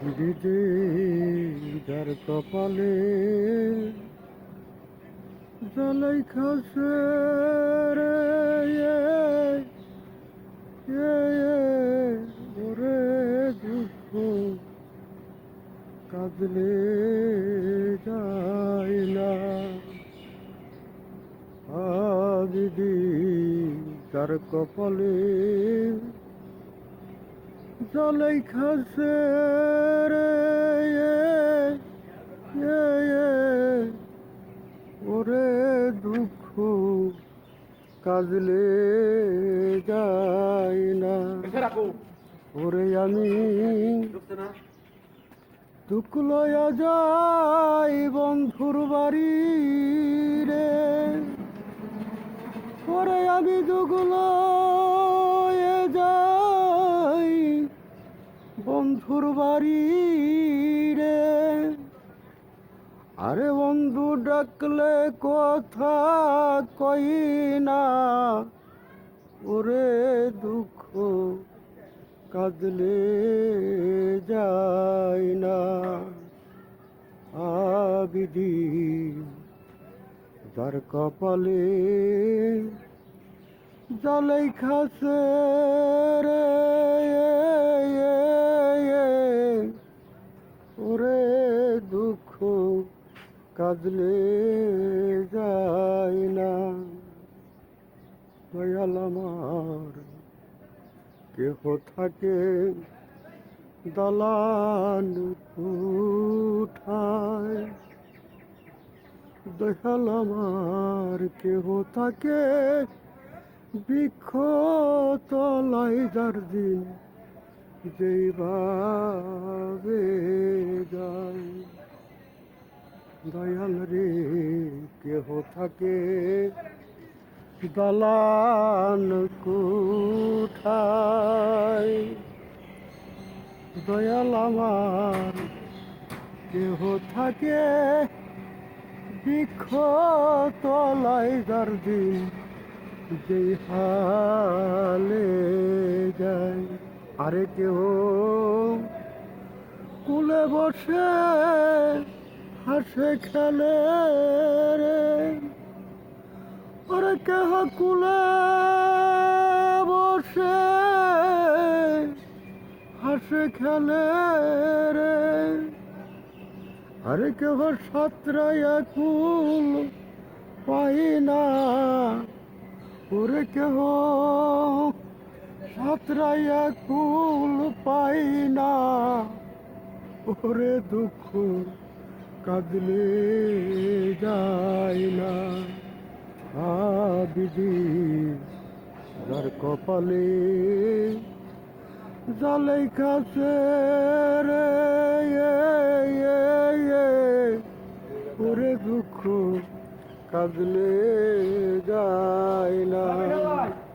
দিদি যার কপালে জলাই খাসে ওরে দুঃখ কাঁদলে যায় না। আ দিদি যার কপালে জলাই খাসে রে ওরে দুঃখ কাজলে যায় না। ওরে আমি দুঃখ লয়া যাই বন্ধুর বাড়ি রে। ওরে আমি দুঃখ বন্ধুর বাড়ি রে। আরে বন্ধু ডাকলে কথা কই না। ওরে দুঃখ কাঁদলে যায় না। আবিদি যার কপালে জলাই খাসে রে এ, এ, এ, ওরে দুঃখ কাঁদলে যায় না। দয়াল আমার, কেহ থাকে দালান উঠায়। দয়াল আমার, কেহ থাকে বৃক্ষ তলায় যার দিন, যেইভাবে দয়াল রে, কেহ থাকে? দালান কুঠায়? দয়াল আমার, কেহ থাকে? বৃক্ষ তলায় যার দিন যে হালে যায়। আরে কেহ কুলে বসে হাসে খেলে রে। ওরে কেহ কুলে বসে? হাসে খেলে রে। আরে কেহ সাতরাইয়া কুল পাই না। ওরে কেহ সাতরাইয়া কুল পাই না। ওরে দুঃখ কাঁদলে যায় না। আবিদি যার কপালে জলাই খাসে রে ওরে দুঃখ কাঁদলে যায় না।